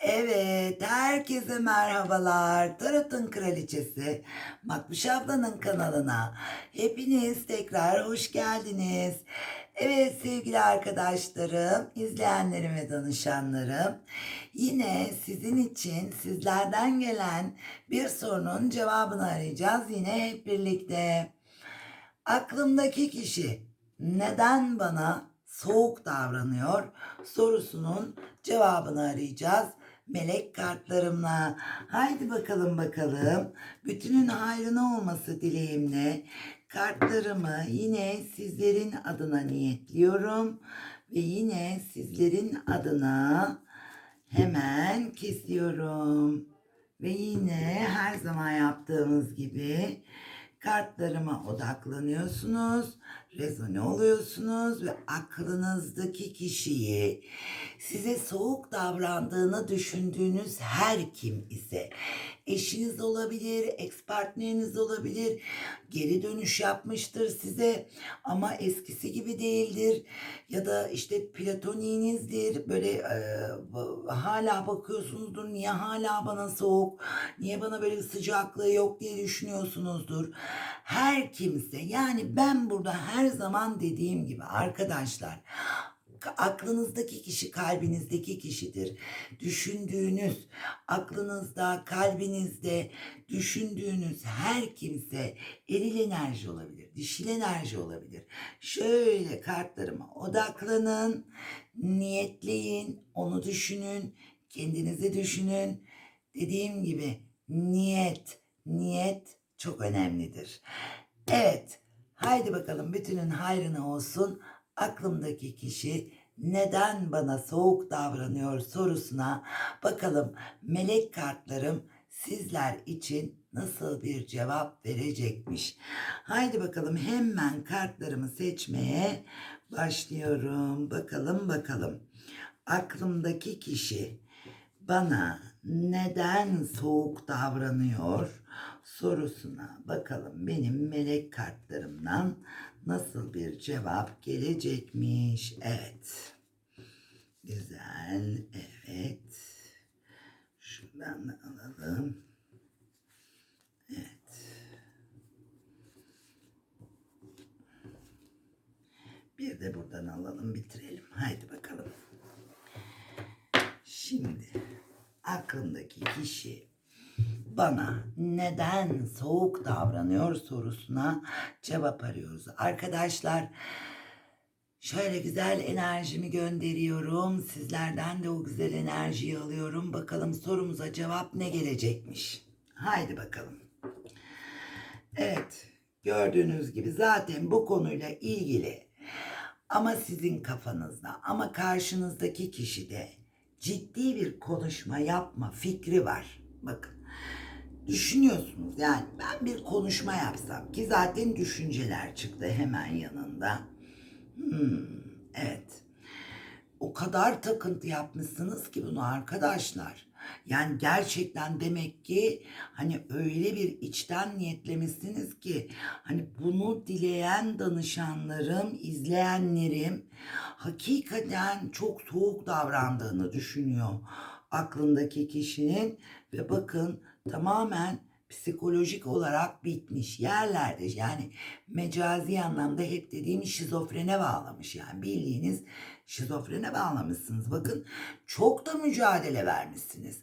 Evet, herkese merhabalar. Tarot'un Kraliçesi Makbuş ablanın kanalına hepiniz tekrar hoş geldiniz. Evet sevgili arkadaşlarım, izleyenlerim ve danışanlarım, yine sizin için sizlerden gelen bir sorunun cevabını arayacağız yine hep birlikte. Aklımdaki kişi neden bana soğuk davranıyor sorusunun cevabını arayacağız melek kartlarımla. Haydi bakalım bakalım. Bütünün hayrına olması dileğimle kartlarımı yine sizlerin adına niyetliyorum ve yine sizlerin adına hemen kesiyorum. Ve yine her zaman yaptığımız gibi kartlarıma odaklanıyorsunuz, rezone oluyorsunuz ve aklınızdaki kişiyi size soğuk davrandığını düşündüğünüz her kim ise eşiniz olabilir, ex partneriniz olabilir, geri dönüş yapmıştır size ama eskisi gibi değildir ya da işte platoniğinizdir böyle e, hala bakıyorsunuzdur niye hala bana soğuk, niye bana böyle sıcaklığı yok diye düşünüyorsunuzdur. Her kimse yani ben burada her zaman dediğim gibi arkadaşlar aklınızdaki kişi kalbinizdeki kişidir. Düşündüğünüz, aklınızda, kalbinizde düşündüğünüz her kimse eril enerji olabilir, dişil enerji olabilir. Şöyle kartlarıma odaklanın, niyetleyin, onu düşünün, kendinizi düşünün. Dediğim gibi niyet, niyet çok önemlidir. Evet, haydi bakalım bütünün hayrına olsun. Aklımdaki kişi neden bana soğuk davranıyor sorusuna bakalım melek kartlarım sizler için nasıl bir cevap verecekmiş. Haydi bakalım hemen kartlarımı seçmeye başlıyorum. Bakalım bakalım. Aklımdaki kişi bana neden soğuk davranıyor sorusuna bakalım benim melek kartlarımdan nasıl bir cevap gelecekmiş. Evet. Güzel. Evet. Şuradan da alalım. Evet. Bir de buradan alalım bitirelim. Haydi bakalım. Şimdi aklımdaki kişi bana neden soğuk davranıyor sorusuna cevap arıyoruz. Arkadaşlar şöyle güzel enerjimi gönderiyorum. Sizlerden de o güzel enerjiyi alıyorum. Bakalım sorumuza cevap ne gelecekmiş. Haydi bakalım. Evet gördüğünüz gibi zaten bu konuyla ilgili ama sizin kafanızda ama karşınızdaki kişide ciddi bir konuşma yapma fikri var. Bakın düşünüyorsunuz yani ben bir konuşma yapsam ki zaten düşünceler çıktı hemen yanında. Hmm, evet. O kadar takıntı yapmışsınız ki bunu arkadaşlar. Yani gerçekten demek ki hani öyle bir içten niyetlemişsiniz ki hani bunu dileyen danışanlarım, izleyenlerim hakikaten çok soğuk davrandığını düşünüyor aklındaki kişinin ve bakın tamamen psikolojik olarak bitmiş yerlerde. Yani mecazi anlamda hep dediğim şizofrene bağlamış. Yani bildiğiniz şizofrene bağlamışsınız. Bakın çok da mücadele vermişsiniz.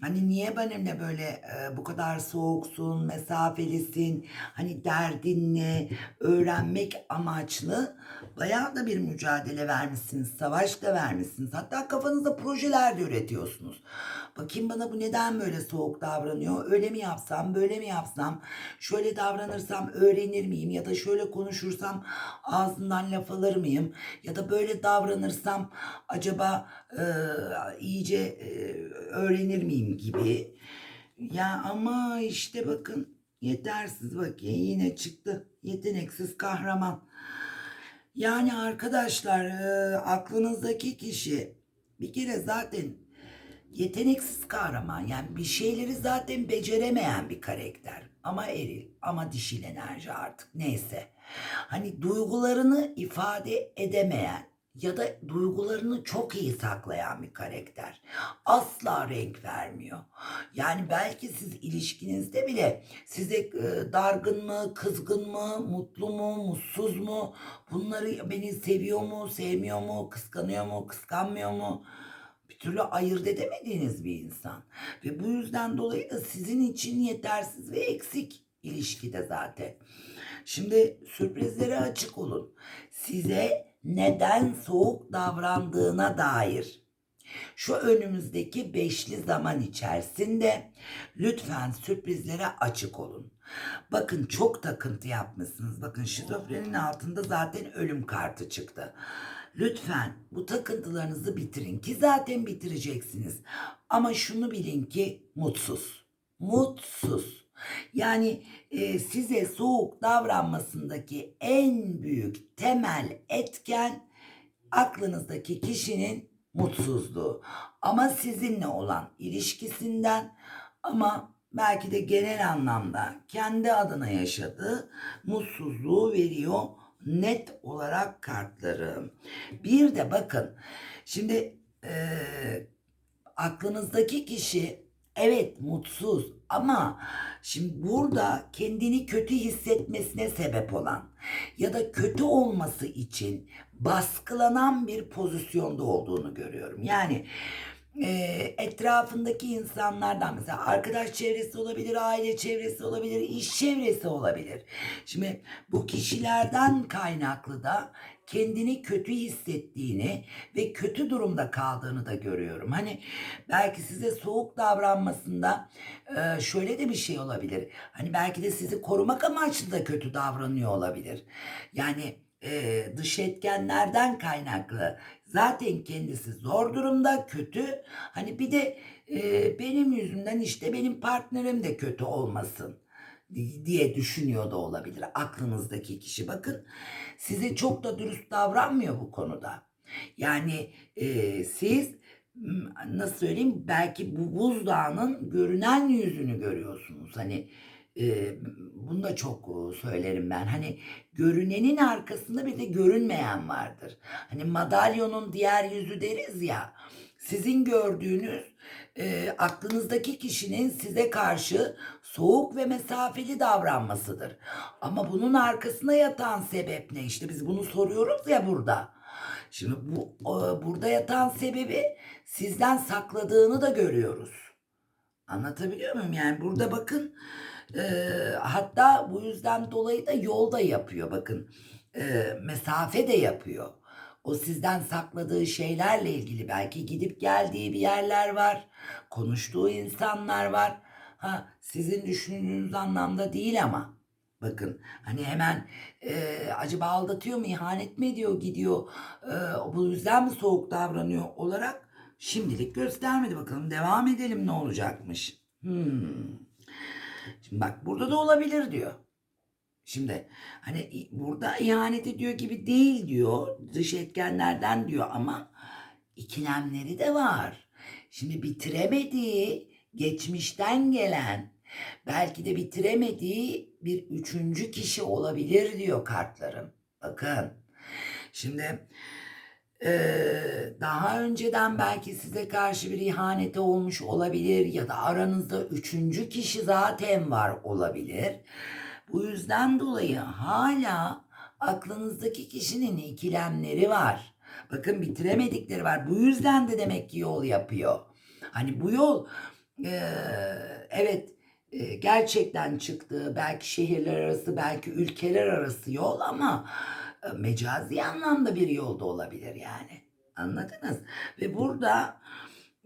Hani niye benimle böyle e, bu kadar soğuksun, mesafelisin, hani derdin ne, öğrenmek amaçlı bayağı da bir mücadele vermişsiniz, savaş da vermişsiniz. Hatta kafanızda projeler de üretiyorsunuz. Bakayım bana bu neden böyle soğuk davranıyor, öyle mi yapsam, böyle mi yapsam, şöyle davranırsam öğrenir miyim? Ya da şöyle konuşursam ağzından laf alır mıyım? Ya da böyle davranırsam acaba e, iyice e, öğrenir miyim gibi. Ya ama işte bakın yetersiz bak ya yine çıktı yeteneksiz kahraman. Yani arkadaşlar e, aklınızdaki kişi bir kere zaten yeteneksiz kahraman yani bir şeyleri zaten beceremeyen bir karakter ama eril ama dişil enerji artık neyse. Hani duygularını ifade edemeyen ya da duygularını çok iyi saklayan bir karakter. Asla renk vermiyor. Yani belki siz ilişkinizde bile size e, dargın mı, kızgın mı, mutlu mu, mutsuz mu, bunları beni seviyor mu, sevmiyor mu, kıskanıyor mu, kıskanmıyor mu? Bir türlü ayırt edemediğiniz bir insan. Ve bu yüzden dolayı da sizin için yetersiz ve eksik ilişkide zaten. Şimdi sürprizlere açık olun. Size neden soğuk davrandığına dair şu önümüzdeki beşli zaman içerisinde lütfen sürprizlere açık olun. Bakın çok takıntı yapmışsınız. Bakın şizofrenin altında zaten ölüm kartı çıktı. Lütfen bu takıntılarınızı bitirin ki zaten bitireceksiniz. Ama şunu bilin ki mutsuz. Mutsuz. Yani e, size soğuk davranmasındaki en büyük temel etken aklınızdaki kişinin mutsuzluğu. Ama sizinle olan ilişkisinden ama belki de genel anlamda kendi adına yaşadığı mutsuzluğu veriyor net olarak kartlarım. Bir de bakın şimdi eee, aklınızdaki kişi evet mutsuz ama şimdi burada kendini kötü hissetmesine sebep olan ya da kötü olması için baskılanan bir pozisyonda olduğunu görüyorum. Yani e, etrafındaki insanlardan mesela arkadaş çevresi olabilir, aile çevresi olabilir, iş çevresi olabilir. Şimdi bu kişilerden kaynaklı da kendini kötü hissettiğini ve kötü durumda kaldığını da görüyorum. Hani belki size soğuk davranmasında e, şöyle de bir şey olabilir. Hani belki de sizi korumak amaçlı da kötü davranıyor olabilir. Yani e, dış etkenlerden kaynaklı zaten kendisi zor durumda kötü. Hani bir de e, benim yüzümden işte benim partnerim de kötü olmasın di- diye düşünüyor da olabilir aklınızdaki kişi. Bakın size çok da dürüst davranmıyor bu konuda. Yani e, siz nasıl söyleyeyim belki bu buzdağının görünen yüzünü görüyorsunuz. Hani e, bunu da çok söylerim ben. Hani görünenin arkasında bir de görünmeyen vardır. Hani madalyonun diğer yüzü deriz ya. Sizin gördüğünüz e, aklınızdaki kişinin size karşı soğuk ve mesafeli davranmasıdır. Ama bunun arkasına yatan sebep ne? İşte biz bunu soruyoruz ya burada. Şimdi bu e, burada yatan sebebi sizden sakladığını da görüyoruz. Anlatabiliyor muyum? Yani burada bakın e, hatta bu yüzden dolayı da yolda yapıyor. Bakın e, mesafe de yapıyor. O sizden sakladığı şeylerle ilgili belki gidip geldiği bir yerler var. Konuştuğu insanlar var. Ha sizin düşündüğünüz anlamda değil ama. Bakın hani hemen e, acaba aldatıyor mu, ihanet mi ediyor, gidiyor, e, bu yüzden mi soğuk davranıyor olarak şimdilik göstermedi. Bakalım devam edelim ne olacakmış. Hmm. Şimdi bak burada da olabilir diyor. Şimdi hani burada ihanet ediyor gibi değil diyor. Dış etkenlerden diyor ama ikilemleri de var. Şimdi bitiremediği, geçmişten gelen, belki de bitiremediği bir üçüncü kişi olabilir diyor kartlarım. Bakın. Şimdi eee, daha önceden belki size karşı bir ihaneti olmuş olabilir ya da aranızda üçüncü kişi zaten var olabilir. Bu yüzden dolayı hala aklınızdaki kişinin ikilemleri var. Bakın bitiremedikleri var. Bu yüzden de demek ki yol yapıyor. Hani bu yol eee, evet e, gerçekten çıktığı belki şehirler arası belki ülkeler arası yol ama e, mecazi anlamda bir yolda olabilir yani. Anladınız? Ve burada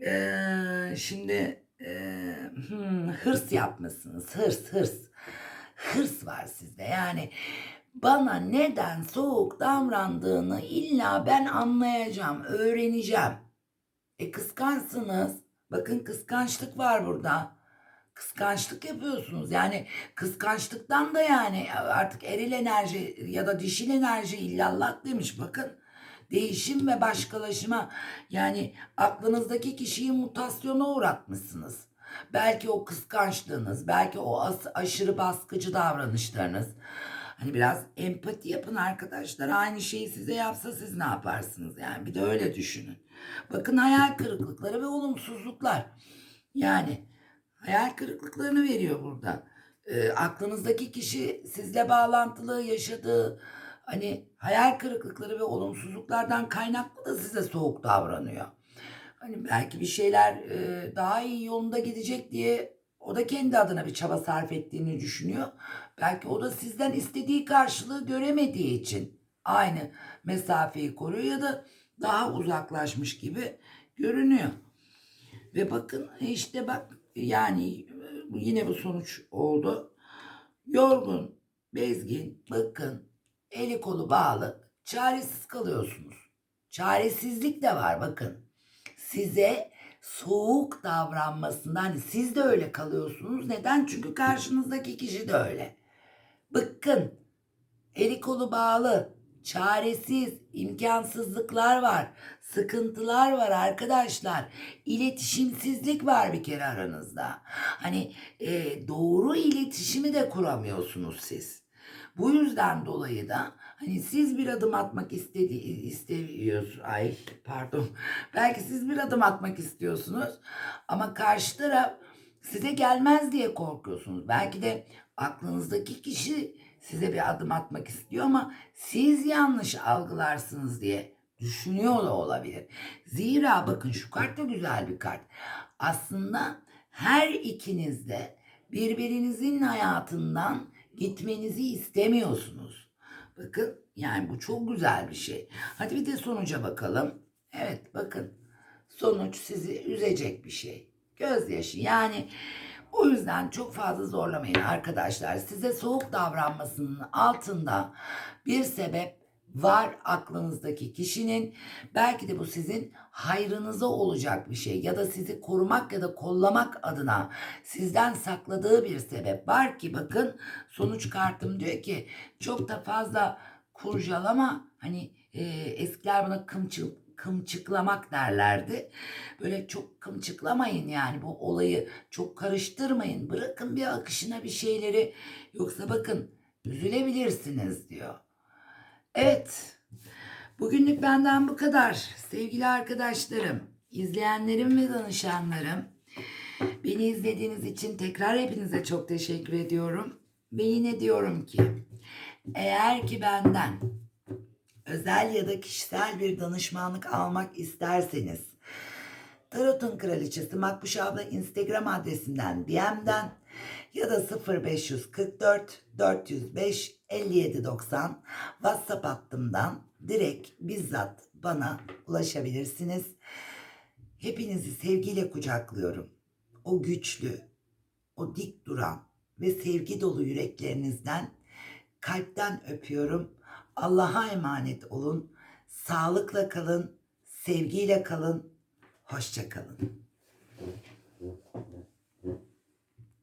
e, şimdi e, hmm, hırs yapmışsınız. Hırs, hırs. Hırs var sizde. Yani bana neden soğuk davrandığını illa ben anlayacağım, öğreneceğim. E kıskançsınız. Bakın kıskançlık var burada. Kıskançlık yapıyorsunuz. Yani kıskançlıktan da yani artık eril enerji ya da dişil enerji illallah demiş bakın. Değişim ve başkalaşıma yani aklınızdaki kişiyi mutasyona uğratmışsınız. Belki o kıskançlığınız, belki o as- aşırı baskıcı davranışlarınız. Hani biraz empati yapın arkadaşlar. Aynı şeyi size yapsa siz ne yaparsınız? Yani bir de öyle düşünün. Bakın hayal kırıklıkları ve olumsuzluklar. Yani hayal kırıklıklarını veriyor burada. Ee, aklınızdaki kişi sizle bağlantılı yaşadığı hani hayal kırıklıkları ve olumsuzluklardan kaynaklı da size soğuk davranıyor. Hani belki bir şeyler e, daha iyi yolunda gidecek diye o da kendi adına bir çaba sarf ettiğini düşünüyor. Belki o da sizden istediği karşılığı göremediği için aynı mesafeyi koruyor ya da daha uzaklaşmış gibi görünüyor. Ve bakın işte bak yani e, yine bu sonuç oldu. Yorgun, bezgin, bakın eli kolu bağlı, çaresiz kalıyorsunuz. Çaresizlik de var bakın. Size soğuk davranmasından hani siz de öyle kalıyorsunuz. Neden? Çünkü karşınızdaki kişi de öyle. Bıkkın, eli kolu bağlı, çaresiz, imkansızlıklar var, sıkıntılar var arkadaşlar. İletişimsizlik var bir kere aranızda. Hani e, doğru iletişimi de kuramıyorsunuz siz. Bu yüzden dolayı da hani siz bir adım atmak istedi istemiyorsunuz. Ay pardon. Belki siz bir adım atmak istiyorsunuz ama karşı taraf size gelmez diye korkuyorsunuz. Belki de aklınızdaki kişi size bir adım atmak istiyor ama siz yanlış algılarsınız diye düşünüyor da olabilir. Zira bakın şu kart da güzel bir kart. Aslında her ikiniz de birbirinizin hayatından gitmenizi istemiyorsunuz. Bakın yani bu çok güzel bir şey. Hadi bir de sonuca bakalım. Evet bakın sonuç sizi üzecek bir şey. Gözyaşı yani o yüzden çok fazla zorlamayın arkadaşlar. Size soğuk davranmasının altında bir sebep var aklınızdaki kişinin. Belki de bu sizin hayrınıza olacak bir şey ya da sizi korumak ya da kollamak adına sizden sakladığı bir sebep var ki bakın sonuç kartım diyor ki çok da fazla kurcalama hani e, eskiler buna kımçıl kımçıklamak derlerdi. Böyle çok kımçıklamayın yani bu olayı çok karıştırmayın. Bırakın bir akışına bir şeyleri yoksa bakın üzülebilirsiniz diyor. Evet. Bugünlük benden bu kadar. Sevgili arkadaşlarım, izleyenlerim ve danışanlarım. Beni izlediğiniz için tekrar hepinize çok teşekkür ediyorum. Ve yine diyorum ki eğer ki benden özel ya da kişisel bir danışmanlık almak isterseniz Tarot'un Kraliçesi Makbuş abla Instagram adresinden DM'den ya da 0544 405 5790 WhatsApp hattımdan direkt bizzat bana ulaşabilirsiniz. Hepinizi sevgiyle kucaklıyorum. O güçlü, o dik duran ve sevgi dolu yüreklerinizden kalpten öpüyorum. Allah'a emanet olun. Sağlıkla kalın, sevgiyle kalın. Hoşça kalın.